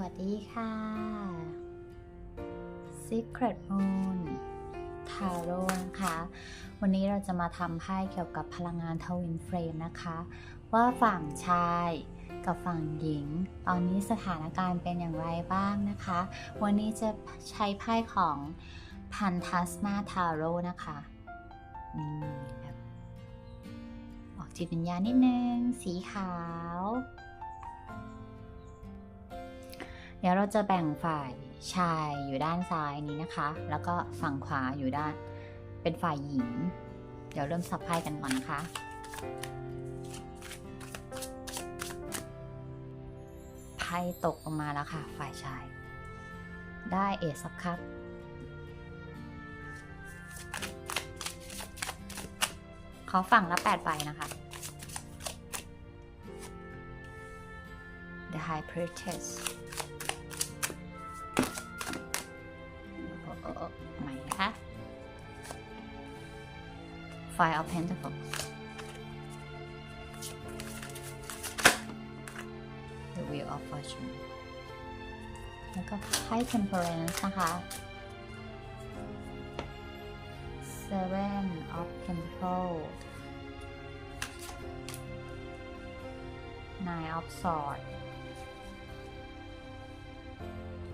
วัสดีค่ะ Secret Moon Tarot นะคะ วันนี้เราจะมาทำไพ่เกี่ยวกับพลังงานทวินเฟรมนะคะ ว่าฝั่งชายกับฝั่งหญิง ตอนนี้สถานการณ์เป็นอย่างไรบ้างนะคะ วันนี้จะใช้ไพ่ของพันทัสมาทาโร่นะคะอออกจิตวิญญาณนิดนึง สีขาว ดี๋ยวเราจะแบ่งฝ่ายชายอยู่ด้านซ้ายนี้นะคะ แล้วก็ฝั่งขวาอยู่ด้านเป็นฝ่ายหญิง เดี๋ยวเริ่มสับไพ่กันก่อนนะคะไพ่ตกลงมาแล้วค่ะ ฝ่ายชาย ได้เอซับครับขอฝั่งละ8ใบนะคะ The High Priestess Five of Pentacles The Wheel of Fortune แล้วก็ไพ่ Temperance นะคะ Seven of Pentacles Nine of Swords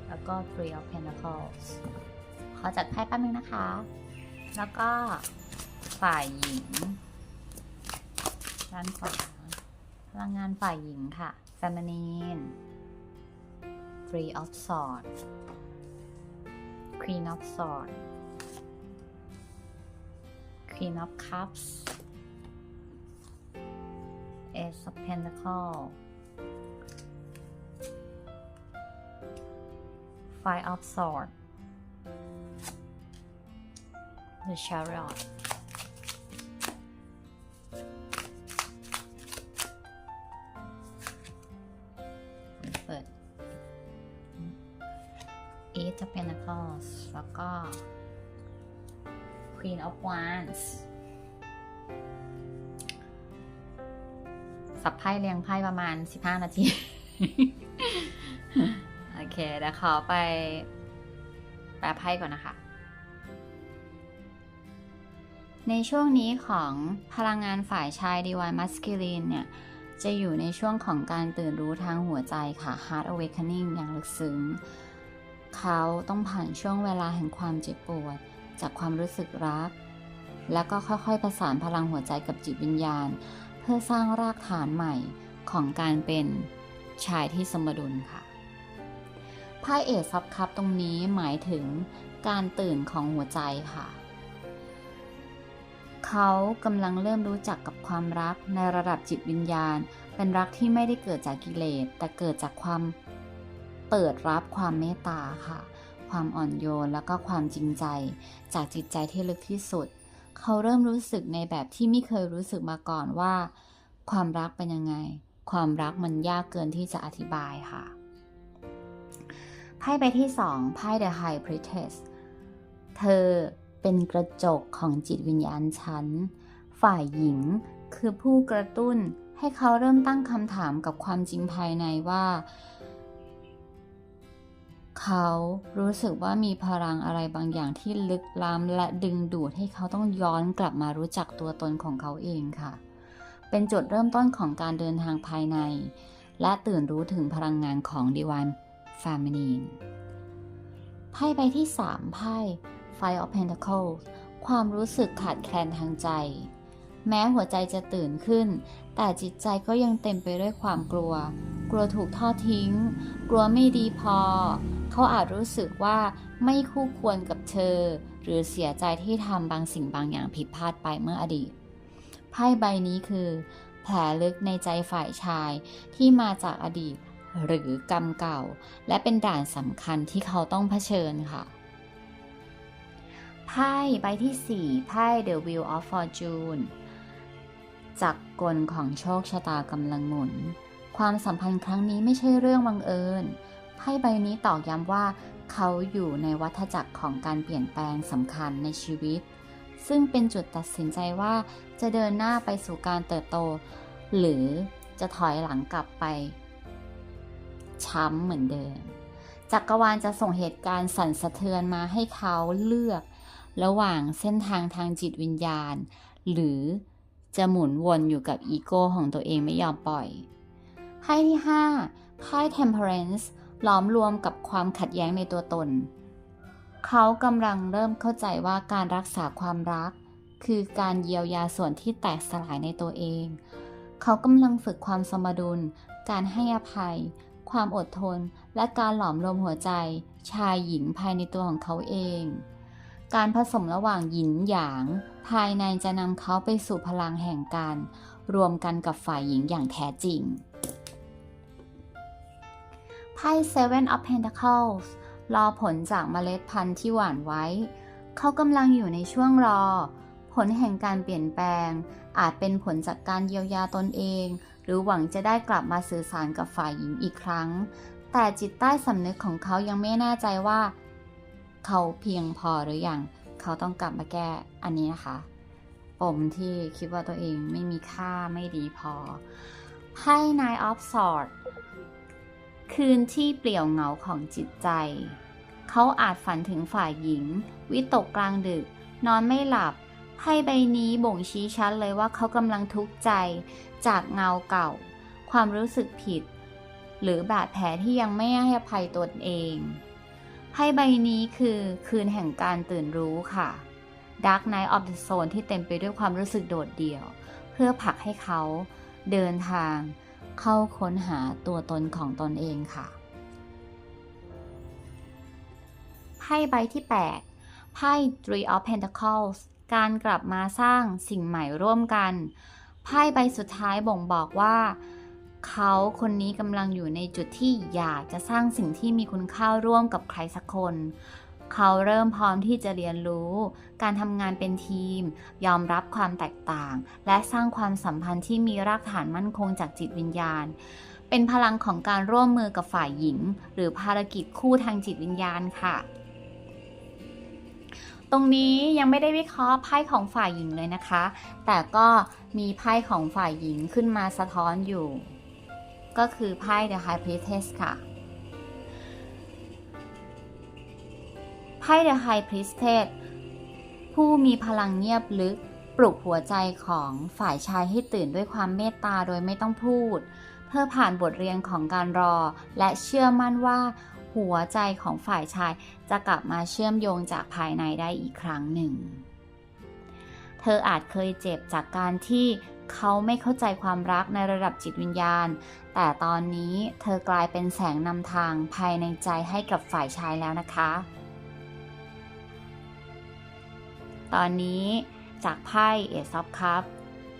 แล้วก็ Three of Pentacles ขอจัดไพ่แป๊บนึงนะคะ แล้วก็ ฝ่ายหญิง ด้านขวาพลังงานฝ่ายหญิงค่ะ Feminine Three of Swords Queen of Swords Queen of Cups Ace of Pentacles Five of Swords The Chariot Pentacles แล้วก็ Queen of Wands สับไพ่เรียงไพ่ประมาณ 15 นาที โอเคเดี๋ยวขอไปแปลไพ่ก่อนนะคะ ในช่วงนี้ของพลังงานฝ่ายชาย Divine Masculine เนี่ย จะอยู่ในช่วงของการตื่นรู้ทางหัวใจค่ะ Heart Awakening อย่างลึกซึ้ง เขาต้องผ่านช่วงเวลาแห่งความเจ็บปวด จากความรู้สึกรัก แล้วก็ค่อยๆ ประสานพลังหัวใจกับจิตวิญญาณ เพื่อสร้างรากฐานใหม่ของการเป็นชายที่สมดุลค่ะไพ่เอซับคัพตรงนี้หมายถึงการตื่นของหัวใจค่ะ เขากำลังเริ่มรู้จักกับความรักในระดับจิตวิญญาณ เป็นรักที่ไม่ได้เกิดจากกิเลสแต่เกิดจากความ เปิดรับความเมตตาค่ะ ความอ่อนโยนแล้วก็ความจริงใจ จากจิตใจที่ลึกที่สุด เขาเริ่มรู้สึกในแบบที่ไม่เคยรู้สึกมาก่อนว่า ความรักเป็นยังไง ความรักมันยากเกินที่จะอธิบายค่ะไพ่ใบที่สองไพ่ The High Priestess เธอเป็นกระจกของจิตวิญญาณฉัน ฝ่ายหญิงคือผู้กระตุ้นให้เขาเริ่มตั้งคำถามกับความจริงภายในว่า เขารู้สึกว่ามีพลังอะไรบางอย่างที่ลึกล้ำและดึงดูดให้เขาต้องย้อนกลับมารู้จักตัวตนของเขาเองค่ะ เป็นจุดเริ่มต้นของการเดินทางภายใน และตื่นรู้ถึงพลังงานของ Divine Feminine ไพ่ใบที่ 3 ไพ่ Five of Pentacles ความรู้สึกขาดแคลนทางใจ แม้หัวใจจะตื่นขึ้น แต่จิตใจก็ยังเต็มไปด้วยความกลัว กลัวถูกทอดทิ้ง กลัวไม่ดีพอ เขาอาจรู้สึกว่าไม่คู่ควรกับเธอ หรือเสียใจที่ทำบางสิ่งบางอย่างผิดพลาดไปเมื่ออดีต ไพ่ใบนี้คือ แผลลึกในใจฝ่ายชายที่มาจากอดีตหรือกรรมเก่า และเป็นด่านสำคัญที่เขาต้องเผชิญค่ะไพ่ใบที่ 4 ไพ่ The Wheel of Fortune จักรกลของโชคชะตากำลังหมุน ความสัมพันธ์ครั้งนี้ไม่ใช่เรื่องบังเอิญ ไพ่ใบนี้ตอกย้ำว่าเขาอยู่ในวัฏจักรของการเปลี่ยนแปลงสำคัญในชีวิต ซึ่งเป็นจุดตัดสินใจว่าจะเดินหน้าไปสู่การเติบโต หรือจะถอยหลังกลับไป ช้ำเหมือนเดิม จักรวาลจะส่งเหตุการณ์สั่นสะเทือนมาให้เขาเลือก ระหว่างเส้นทางทางจิตวิญญาณ หรือจะหมุนวนอยู่กับอีโก้ของตัวเองไม่ยอมปล่อยไพ่ที่ 5ไพ่ Temperance หลอมรวมกับความขัดแย้งในตัวตน เขากำลังเริ่มเข้าใจว่าการรักษาความรัก คือการเยียวยาส่วนที่แตกสลายในตัวเอง เขากำลังฝึกความสมดุล การให้อภัย ความอดทน และการหลอมรวมหัวใจ ชายหญิงภายในตัวของเขาเอง การผสมระหว่างหยินหยาง ภายในจะนำเขาไปสู่พลังแห่งการ รวมกันกับฝ่ายหญิงอย่างแท้จริง พ่ Seven of Pentacles รอผลจากเมล็ดพันธุ์ที่หว่านไว้ เขากำลังอยู่ในช่วงรอ ผลแห่งการเปลี่ยนแปลง อาจเป็นผลจากการเยียวยาตนเอง หรือหวังจะได้กลับมาสื่อสารกับฝ่ายหญิงอีกครั้ง แต่จิตใต้สำนึกของเขายังไม่แน่ใจว่า เขาเพียงพอหรืออยังเขาต้องกลับมาแก้อันนี้นะคะปมที่คิดว่าตัวเองไม่มีค่าไม่ดีพอไพ่ Nine of Swords คืนที่เปลี่ยวเหงาของจิตใจ เขาอาจฝันถึงฝ่ายหญิง วิตกกลางดึก นอนไม่หลับไพ่ใบนี้บ่งชี้ชัดเลยว่าเขากำลังทุกข์ใจ จากเงาเก่า ความรู้สึกผิด หรือบาดแผลที่ยังไม่ให้อภัยตนเองไพ่ใบนี้คือคืนแห่งการตื่นรู้ค่ะ Dark Night of the Soul ที่เต็มไปด้วยความรู้สึกโดดเดี่ยว เพื่อผลักให้เขาเดินทาง เข้าค้นหาตัวตนของตนเองค่ะไพ่ใบที่ 8ไพ่ Three of Pentacles การกลับมาสร้างสิ่งใหม่ร่วมกันไพ่ใบสุดท้ายบ่งบอกว่า เขาคนนี้กำลังอยู่ในจุดที่อยากจะสร้างสิ่งที่มีคุณค่าร่วมกับใครสักคน เขาเริ่มพร้อมที่จะเรียนรู้ การทำงานเป็นทีม ยอมรับความแตกต่าง และสร้างความสัมพันธ์ที่มีรากฐานมั่นคงจากจิตวิญญาณ เป็นพลังของการร่วมมือกับฝ่ายหญิง หรือภารกิจคู่ทางจิตวิญญาณค่ะ ตรงนี้ยังไม่ได้วิเคราะห์ไพ่ของฝ่ายหญิงเลยนะคะ แต่ก็มีไพ่ของฝ่ายหญิงขึ้นมาสะท้อนอยู่ ก็คือไพ่ The High Priestess ค่ะ ไพ่ The High Priestess ผู้มีพลังเงียบลึก ปลุกหัวใจของฝ่ายชายให้ตื่นด้วยความเมตตาโดยไม่ต้องพูด เพื่อผ่านบทเรียนของการรอ และเชื่อมั่นว่า หัวใจของฝ่ายชายจะกลับมาเชื่อมโยงจากภายในได้อีกครั้งหนึ่ง เธออาจเคยเจ็บจากการที่เขาไม่เข้าใจความรักในระดับจิตวิญญาณ แต่ตอนนี้เธอกลายเป็นแสงนำทางภายในใจให้กับฝ่ายชายแล้วนะคะ ตอนนี้จากไพ่เอซอฟคัพ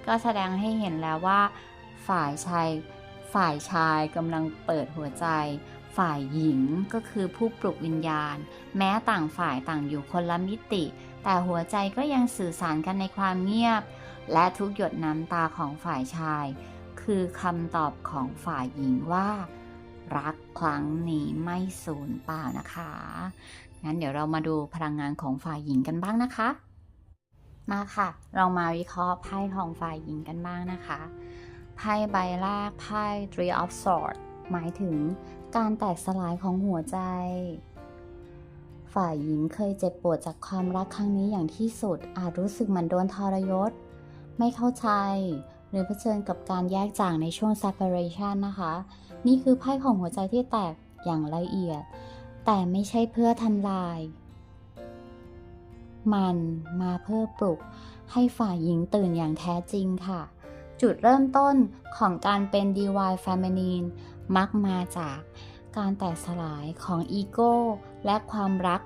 ก็แสดงให้เห็นแล้วว่า ฝ่ายชายฝ่ายชายกำลังเปิดหัวใจ ฝ่ายหญิงก็คือผู้ปลุกวิญญาณ แม้ต่างฝ่ายต่างอยู่คนละมิติ แต่หัวใจก็ยังสื่อสารกันในความเงียบ และทุกหยดน้ำตาของฝ่ายชาย คือคำตอบของฝ่ายหญิงว่า รักครั้งนี้ไม่สูญเปล่านะคะ งั้นเดี๋ยวเรามาดูพลังงานของฝ่ายหญิงกันบ้างนะคะ มาค่ะ เรามาวิเคราะห์ไพ่ของฝ่ายหญิงกันบ้างนะคะ ไพ่ใบแรกไพ่ Three of Swords หมายถึงการแตกสลายของหัวใจ ฝ่ายหญิงเคยเจ็บปวดจากความรักครั้งนี้อย่างที่สุด อาจรู้สึกเหมือนโดนทรยศ ไม่เข้าใจ หรือเผชิญกับการแยกจากในช่วง separation นะคะ นี่คือไพ่ของหัวใจที่แตกอย่างละเอียด แต่ไม่ใช่เพื่อทำลาย มันมาเพื่อปลุก ให้ฝ่ายหญิงตื่นอย่างแท้จริงค่ะ จุดเริ่มต้นของการเป็น divine feminine มักมาจากการแตกสลายของอีโก้และความรัก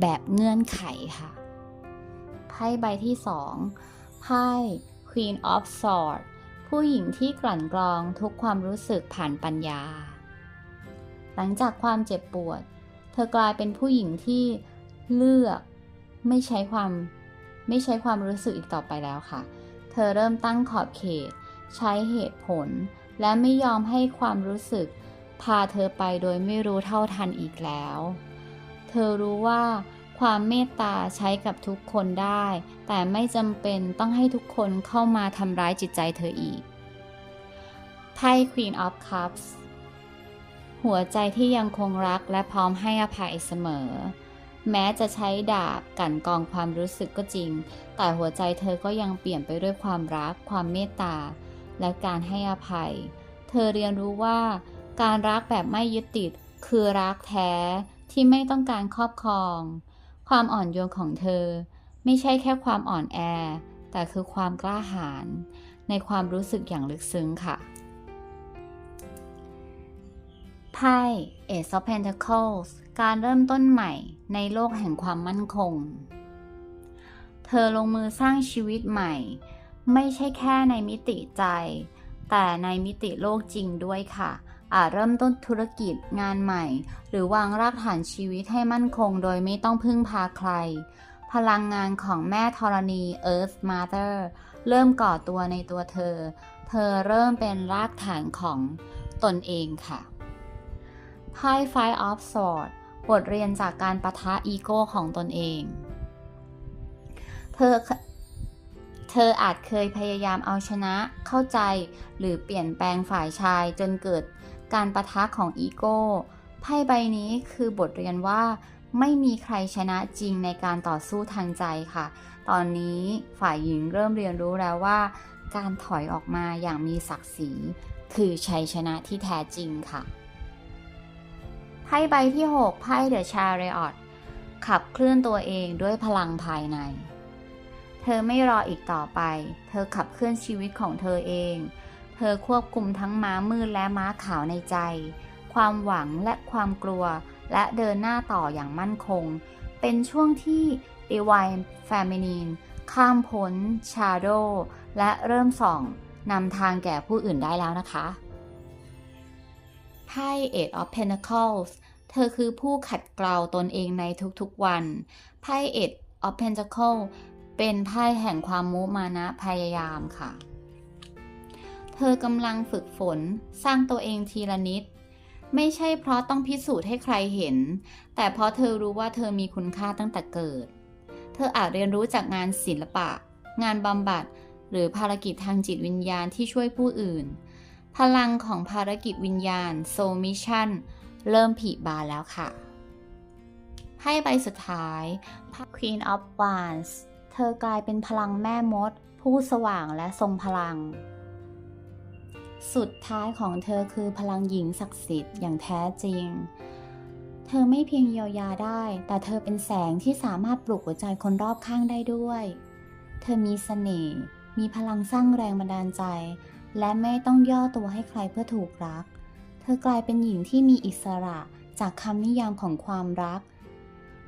แบบเงื่อนไขค่ะ ไพ่ใบที่สองไพ่ Queen of Swords ผู้หญิงที่กลั่นกรองทุกความรู้สึกผ่านปัญญา หลังจากความเจ็บปวด เธอกลายเป็นผู้หญิงที่เลือก ไม่ใช้ความไม่ใช้ความรู้สึกอีกต่อไปแล้วค่ะ เธอเริ่มตั้งขอบเขต ใช้เหตุผล และไม่ยอมให้ความรู้สึก พาเธอไปโดยไม่รู้เท่าทันอีกแล้ว เธอรู้ว่าความเมตตาใช้กับทุกคนได้ แต่ไม่จำเป็นต้องให้ทุกคนเข้ามาทำร้ายจิตใจเธออีก ไพ่ Queen of Cups หัวใจที่ยังคงรักและพร้อมให้อภัยเสมอ แม้จะใช้ดาบกั่นกรองความรู้สึกก็จริง แต่หัวใจเธอก็ยังเปลี่ยนไปด้วยความรัก ความเมตตา และการให้อภัย เธอเรียนรู้ว่า การรักแบบไม่ยึดติด คือรักแท้ที่ไม่ต้องการครอบครอง ความอ่อนโยนของเธอ ไม่ใช่แค่ความอ่อนแอ แต่คือความกล้าหาญในความรู้สึกอย่างลึกซึ้งค่ะ ไพ่ Ace of Pentacles การเริ่มต้นใหม่ในโลกแห่งความมั่นคง เธอลงมือสร้างชีวิตใหม่ ไม่ใช่แค่ในมิติใจ แต่ในมิติโลกจริงด้วยค่ะ อาจเริ่มต้นธุรกิจงานใหม่ หรือวางรากฐานชีวิตให้มั่นคงโดยไม่ต้องพึ่งพาใคร พลังงานของแม่ธรณี Earth Mother เริ่มก่อตัวในตัวเธอ เธอเริ่มเป็นรากฐานของตนเองค่ะ ไพ่ Five of Swords บทเรียนจากการประทะอีโก้ของตนเอง เธอเธออาจเคยพยายามเอาชนะ เข้าใจ หรือเปลี่ยนแปลงฝ่ายชายจนเกิดการประทะของอีโก้ ไพ่ใบนี้คือบทเรียนว่า ไม่มีใครชนะจริงในการต่อสู้ทางใจค่ะ ตอนนี้ฝ่ายหญิงเริ่มเรียนรู้แล้วว่า การถอยออกมาอย่างมีศักดิ์ศรี คือชัยชนะที่แท้จริงค่ะ ไพ่ใบที่ 6 ไพ่ The Chariot ขับเคลื่อนตัวเองด้วยพลังภายใน เธอไม่รออีกต่อไป เธอขับเคลื่อนชีวิตของเธอเอง เธอควบคุมทั้งม้ามืดและม้าขาวในใจ ความหวังและความกลัว และเดินหน้าต่ออย่างมั่นคง เป็นช่วงที่ Divine Feminine ข้ามพ้น Shadow และเริ่มส่องนำทางแก่ผู้อื่นได้แล้วนะคะ ไพ่ Eight of Pentacles เธอคือผู้ขัดเกลาตนเองในทุกๆวัน ไพ่ Eight of Pentacles เป็นไพ่แห่งความมุมานะพยายามค่ะ เธอกำลังฝึกฝนสร้างตัวเองทีละนิด ไม่ใช่เพราะต้องพิสูจน์ให้ใครเห็น แต่เพราะเธอรู้ว่าเธอมีคุณค่าตั้งแต่เกิด เธออาจเรียนรู้จากงานศิลปะ งานบำบัด หรือภารกิจทางจิตวิญญาณที่ช่วยผู้อื่น พลังของภารกิจวิญญาณ Soul Mission เริ่มผลิบานแล้วค่ะไพ่ใบสุดท้าย Queen of Wands เธอกลายเป็นพลังแม่มด ผู้สว่างและทรงพลัง สุดท้ายของเธอคือพลังหญิงศักดิ์สิทธิ์อย่างแท้จริง เธอไม่เพียงเยียวยาได้ แต่เธอเป็นแสงที่สามารถปลุกหัวใจคนรอบข้างได้ด้วย เธอมีเสน่ห์ มีพลังสร้างแรงบันดาลใจ และไม่ต้องย่อตัวให้ใครเพื่อถูกรัก เธอกลายเป็นหญิงที่มีอิสระจากคำนิยามของความรัก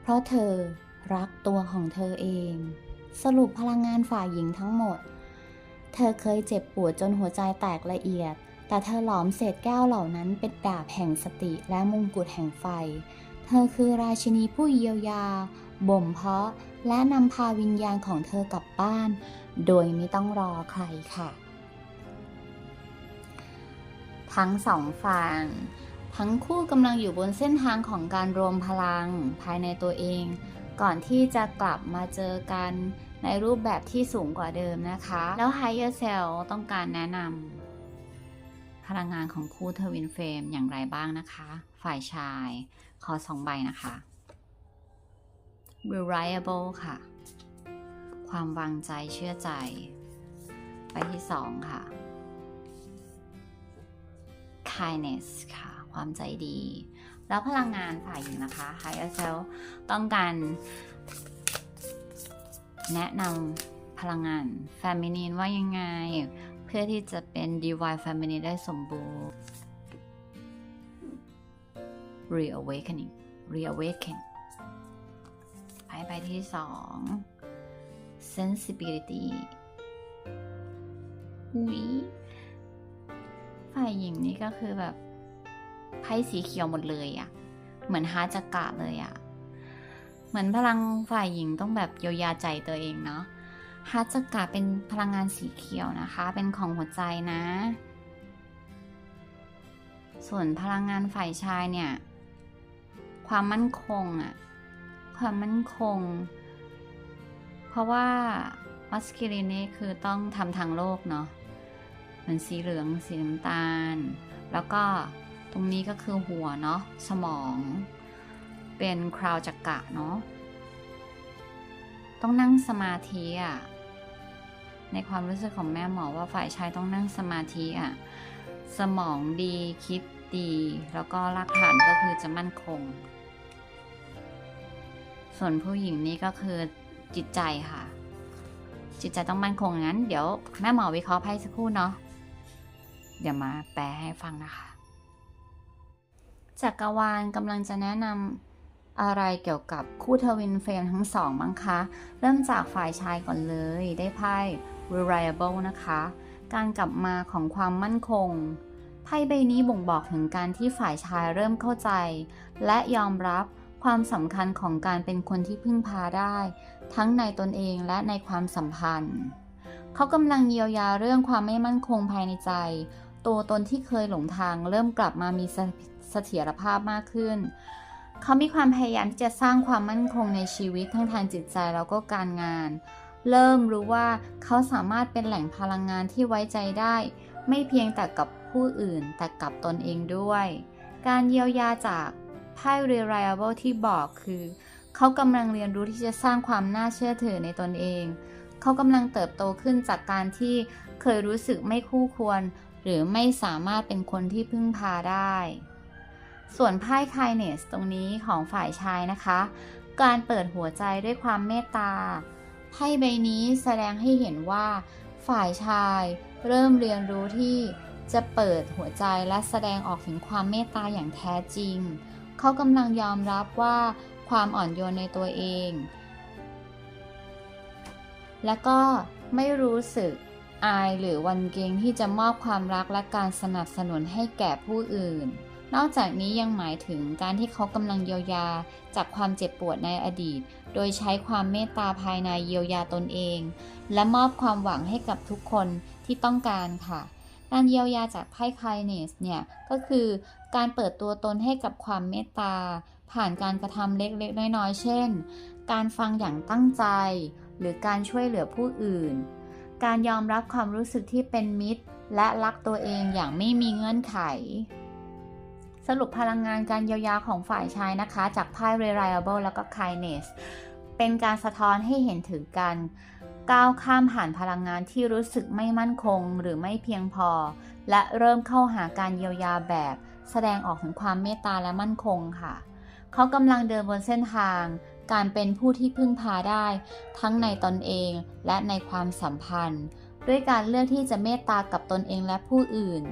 เพราะเธอรักตัวของเธอเอง สรุปพลังงานฝ่ายหญิงทั้งหมด เธอเคยเจ็บปวดจนหัวใจแตกละเอียด แต่เธอหลอมเศษแก้วเหล่านั้นเป็นดาบแห่งสติและมงกุฎแห่งไฟ เธอคือราชินีผู้เยียวยา บ่มเพาะและนำพาวิญญาณของเธอกลับบ้าน โดยไม่ต้องรอใครค่ะ ทั้งสองฝั่งทั้งคู่กำลังอยู่บนเส้นทางของการรวมพลังภายในตัวเอง ก่อนที่จะกลับมาเจอกันในรูปแบบที่สูงกว่าเดิมนะคะ แล้ว Higher Self ต้องการแนะนำพลังงานของคู่เทวินเฟรมอย่างไรบ้างนะคะ ฝ่ายชายขอสองใบนะคะ reliable ค่ะ ความวางใจเชื่อใจใบที่สองค่ะ kindness ค่ะ ความใจดี แล้วพลังงานฝ่ายหญิงนะคะ higher self ต้องการแนะนำพลังงาน feminine ว่ายังไง เพื่อที่จะเป็น divine feminine ได้สมบูรณ์ reawakening reawaken ไพ่ใบที่สอง sensibility อุ๊ย ฝ่ายหญิงนี่ก็คือแบบไพ่สีเขียวหมดเลยอะเหมือนฮาร์จักระเลยอะเหมือนพลังฝ่ายหญิงต้องแบบเยียวยาใจตัวเองเนาะฮาร์จักระเป็นพลังงานสีเขียวนะคะ เป็นของหัวใจนะ ส่วนพลังงานฝ่ายชายเนี่ย ความมั่นคงอะความมั่นคง เพราะว่ามัสคิลินนี่คือต้องทำทางโลกเนาะ มือนสีเหลืองสีน้ำตาล แล้วก็ตรงนี้ก็คือหัวเนาะสมอง เป็นคราวจักระเนาะต้องนั่งสมาธิอะในความรู้สึกของแม่หมอว่าฝ่ายชายต้องนั่งสมาธิอะสมองดีคิดดี แล้วก็รากฐานก็คือจะมั่นคง ส่วนผู้หญิงนี่ก็คือจิตใจค่ะ จิตใจต้องมั่นคงงั้น เดี๋ยวแม่หมอวิเคราะห์ไพ่สักครู่เนาะ เดี๋ยวมาแปลให้ฟังนะคะ จักรวาลกำลังจะแนะนำอะไรเกี่ยวกับคู่ทวินเฟรมทั้งสองมั้งคะ เริ่มจากฝ่ายชายก่อนเลย ได้ไพ่ reliable นะคะ การกลับมาของความมั่นคง ไพ่ใบนี้บ่งบอกถึงการที่ฝ่ายชายเริ่มเข้าใจ และยอมรับความสำคัญของการเป็นคนที่พึ่งพาได้ ทั้งในตนเองและในความสัมพันธ์ เขากำลังเยียวยาเรื่องความไม่มั่นคงภายในใจ ตัวตนที่เคยหลงทางเริ่มกลับมามีเสถียรภาพมากขึ้น เขามีความพยายามที่จะสร้างความมั่นคงในชีวิตทั้งทางจิตใจแล้วก็การงาน เริ่มรู้ว่าเขาสามารถเป็นแหล่งพลังงานที่ไว้ใจได้ ไม่เพียงแต่กับผู้อื่นแต่กับตนเองด้วย การเยียวยาจากไพ่ reliable ที่บอกคือ เขากำลังเรียนรู้ที่จะสร้างความน่าเชื่อถือในตนเอง เขากำลังเติบโตขึ้นจากการที่เคยรู้สึกไม่คู่ควร หรือไม่สามารถเป็นคนที่พึ่งพาได้ ส่วนไพ่ kindness ตรงนี้ของฝ่ายชายนะคะ การเปิดหัวใจด้วยความเมตตาไพ่ใบนี้แสดงให้เห็นว่า ฝ่ายชายเริ่มเรียนรู้ที่จะเปิดหัวใจและแสดงออกถึงความเมตตาอย่างแท้จริง เขากำลังยอมรับว่าความอ่อนโยนในตัวเอง และก็ไม่รู้สึก อายหรือวันเกงที่จะมอบความรักและการสนับสนุนให้แก่ผู้อื่น นอกจากนี้ยังหมายถึงการที่เขากำลังเยียวยาจากความเจ็บปวดในอดีต โดยใช้ความเมตตาภายในเยียวยาตนเอง และมอบความหวังให้กับทุกคนที่ต้องการค่ะ การเยียวยาจากไพ่ไคเนสเนี่ยก็คือการเปิดตัวตนให้กับความเมตตา ผ่านการกระทำเล็กๆน้อยๆเช่น การฟังอย่างตั้งใจ หรือการช่วยเหลือผู้อื่น การยอมรับความรู้สึกที่เป็นมิตร และรักตัวเองอย่างไม่มีเงื่อนไข สรุปพลังงานการเยียวยาของฝ่ายชายนะคะ จากไพ่ reliable แล้วก็ kindness เป็นการสะท้อนให้เห็นถึงการก้าวข้ามผ่านพลังงานที่รู้สึกไม่มั่นคงหรือไม่เพียงพอ และเริ่มเข้าหาการเยียวยาแบบ แสดงออกถึงความเมตตาและมั่นคงค่ะ เขากำลังเดินบนเส้นทาง การเป็นผู้ที่พึ่งพาได้ ทั้งในตนเองและในความสัมพันธ์ ด้วยการเลือกที่จะเมตตากับตนเองและผู้อื่น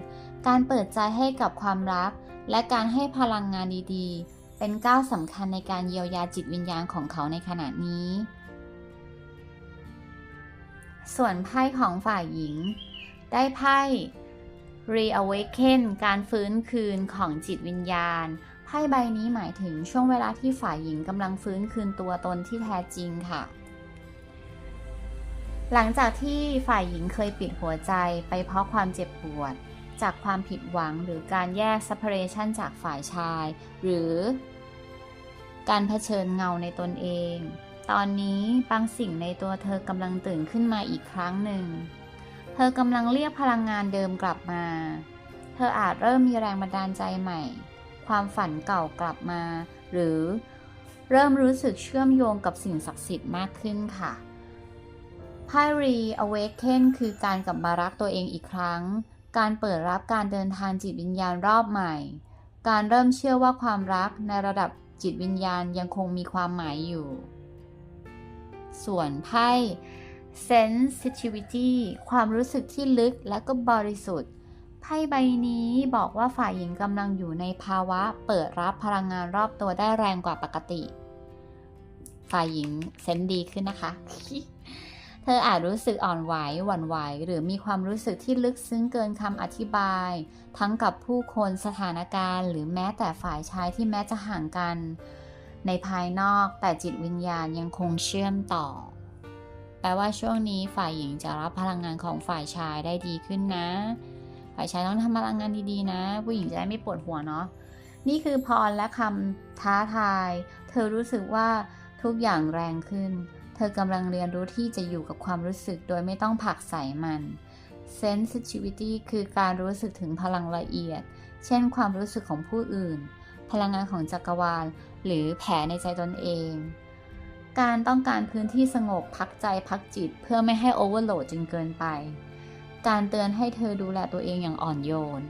การเปิดใจให้กับความรัก และการให้พลังงานดีๆ เป็นก้าวสำคัญในการเยียวยาจิตวิญญาณของเขาในขณะนี้ ส่วนไพ่ของฝ่ายหญิง ได้ไพ่ reawaken การฟื้นคืนของจิตวิญญาณ ไพ่ใบนี้หมายถึงช่วงเวลาที่ฝ่ายหญิงกำลังฟื้นคืนตัวตนที่แท้จริงค่ะ หลังจากที่ฝ่ายหญิงเคยปิดหัวใจไปเพราะความเจ็บปวด จากความผิดหวังหรือการแยก separation จากฝ่ายชาย หรือ การเผชิญเงาในตนเอง ตอนนี้บางสิ่งในตัวเธอกำลังตื่นขึ้นมาอีกครั้งหนึ่ง เธอกำลังเรียกพลังงานเดิมกลับมา เธออาจเริ่มมีแรงบันดาลใจใหม่ ความฝันเก่ากลับมา หรือเริ่มรู้สึกเชื่อมโยงกับสิ่งศักดิ์สิทธิ์มากขึ้นค่ะไพ่ Reawaken คือการกลับมารักตัวเองอีกครั้ง การเปิดรับการเดินทางจิตวิญญาณรอบใหม่ การเริ่มเชื่อว่าความรักในระดับจิตวิญญาณยังคงมีความหมายอยู่ ส่วนไพ่ sensitivity ความรู้สึกที่ลึกและก็บริสุทธิ์ ไพ่ใบนี้บอกว่าฝ่ายหญิงกำลังอยู่ในภาวะเปิดรับพลังงานรอบตัวได้แรงกว่าปกติ ฝ่ายหญิงเซนดีขึ้นนะคะ เธออาจรู้สึกอ่อนไหวหวั่นไหว หรือมีความรู้สึกที่ลึกซึ้งเกินคำอธิบาย ทั้งกับผู้คนสถานการณ์ หรือแม้แต่ฝ่ายชายที่แม้จะห่างกัน ในภายนอกแต่จิตวิญญาณยังคงเชื่อมต่อ แปลว่าช่วงนี้ฝ่ายหญิงจะรับพลังงานของฝ่ายชายได้ดีขึ้นนะ ฝ่ายชายต้องทำพลังงานดีๆนะ ผู้หญิงจะได้ไม่ปวดหัวเนาะนี่คือพรและคำท้าทาย เธอรู้สึกว่าทุกอย่างแรงขึ้น เธอกำลังเรียนรู้ที่จะอยู่กับความรู้สึกโดยไม่ต้องผลักใส่มัน sensitivity คือการรู้สึกถึงพลังละเอียด เช่นความรู้สึกของผู้อื่น พลังงานของจักรวาล หรือแผลในใจตนเอง การต้องการพื้นที่สงบพักใจพักจิตเพื่อไม่ให้โอเวอร์โหลดจนเกินไป การเตือนให้เธอดูแลตัวเองอย่างอ่อนโยน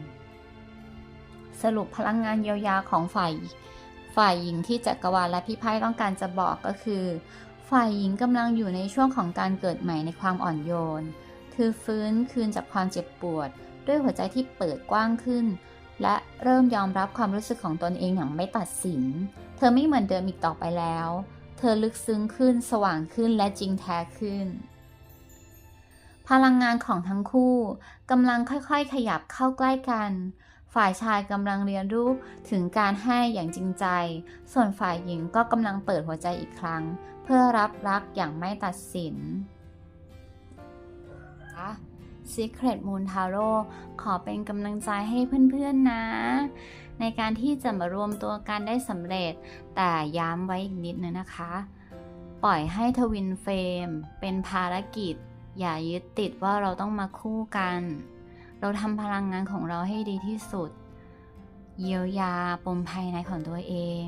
สรุปพลังงานเยียวยาของฝ่ายฝ่ายหญิงที่จักรวาลและพี่ไพ่ต้องการจะบอกก็คือ ฝ่ายหญิงกำลังอยู่ในช่วงของการเกิดใหม่ในความอ่อนโยน เธอฟื้นคืนจากความเจ็บปวด ด้วยหัวใจที่เปิดกว้างขึ้น และเริ่มยอมรับความรู้สึกของตนเองอย่างไม่ตัดสิน เธอไม่เหมือนเดิมอีกต่อไปแล้ว เธอลึกซึ้งขึ้น สว่างขึ้นและจริงแท้ขึ้น พลังงานของทั้งคู่กำลังค่อยๆ ขยับเข้าใกล้กัน ฝ่ายชายกำลังเรียนรู้ถึงการให้อย่างจริงใจ ส่วนฝ่ายหญิงก็กำลังเปิดหัวใจอีกครั้ง เพื่อรับรักอย่างไม่ตัดสิน Secret Moon Tarot ขอเป็นกำลังใจให้เพื่อนๆนะ ในการที่จะมารวมตัวกันได้สำเร็จ แต่ย้ำไว้อีกนิดนึงนะคะ ปล่อยให้ทวินเฟรมเป็นภารกิจ อย่ายึดติดว่าเราต้องมาคู่กัน เราทำพลังงานของเราให้ดีที่สุด เยียวยาปมภายในของตัวเอง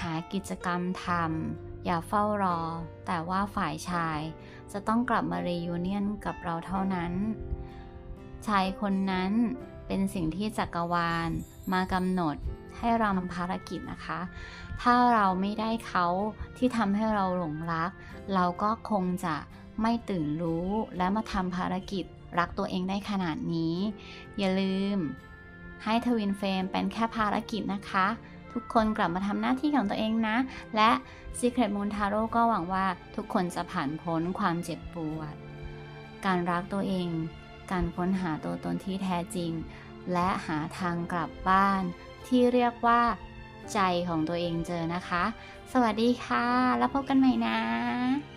หากิจกรรมทำอย่าเฝ้ารอ แต่ว่าฝ่ายชายจะต้องกลับมาเรยูเนียนกับเราเท่านั้น ชายคนนั้นเป็นสิ่งที่จักรวาลมากำหนดให้เราทำภารกิจนะคะ ถ้าเราไม่ได้เขาที่ทำให้เราหลงรัก เราก็คงจะ ไม่ตื่นรู้และมาทำภารกิจรักตัวเองได้ขนาดนี้ อย่าลืม ให้ทวินเฟรมเป็นแค่ภารกิจนะคะ ทุกคนกลับมาทำหน้าที่ของตัวเองนะ และ Secret Moon Tarot ก็หวังว่าทุกคนจะผ่านพ้นความเจ็บปวด การรักตัวเอง การค้นหาตัวตนที่แท้จริง และหาทางกลับบ้าน ที่เรียกว่า ใจของตัวเองเจอนะคะ สวัสดีค่ะ แล้วพบกันใหม่นะ